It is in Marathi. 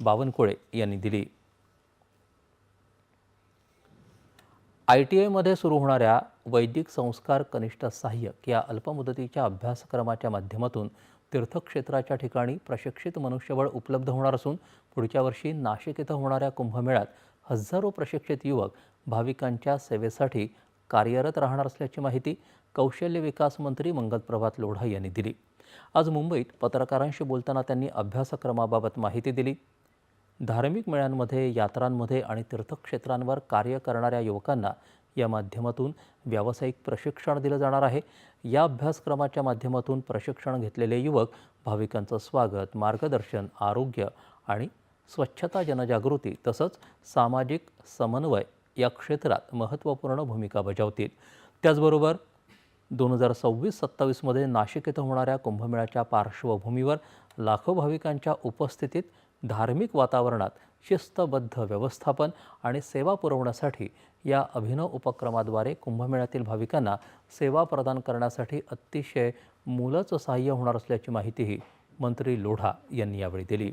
बावनकुळे यांनी दिली. आय टी आयमध्ये सुरू होणाऱ्या वैदिक संस्कार कनिष्ठ सहाय्यक या अल्पमुदतीच्या अभ्यासक्रमाच्या माध्यमातून तीर्थक्षेत्राच्या ठिकाणी प्रशिक्षित मनुष्यबळ उपलब्ध होणार असून पुढच्या वर्षी नाशिक इथं होणाऱ्या कुंभमेळ्यात हजारो प्रशिक्षित युवक भाविकांच्या सेवेसाठी कार्यरत राहणार असल्याची माहिती कौशल्य विकास मंत्री मंगल प्रभात लोढा यांनी दिली. आज मुंबईत पत्रकारांशी बोलताना त्यांनी अभ्यासक्रमाबाबत माहिती दिली. धार्मिक मेळ्यांमध्ये यात्रांमध्ये आणि तीर्थक्षेत्रांवर कार्य करणाऱ्या युवकांना या माध्यमातून व्यावसायिक प्रशिक्षण दिलं जाणार आहे. या अभ्यासक्रमाच्या माध्यमातून प्रशिक्षण घेतलेले युवक भाविकांचं स्वागत मार्गदर्शन आरोग्य आणि स्वच्छता जनजागृती तसंच सामाजिक समन्वय या क्षेत्रात महत्त्वपूर्ण भूमिका बजावतील. त्याचबरोबर दोन हजार सव्वीस सत्तावीसमध्ये नाशिक इथं होणाऱ्या कुंभमेळ्याच्या पार्श्वभूमीवर लाखो भाविकांच्या उपस्थितीत धार्मिक वातावरणात शिस्तबद्ध व्यवस्थापन आणि सेवा पुरवण्यासाठी या अभिनव उपक्रमाद्वारे कुंभमेळ्यातील भाविकांना सेवा प्रदान करण्यासाठी अतिशय मोलाचं सहाय्य होणार असल्याची माहितीही मंत्री लोढा यांनी यावेळी दिली.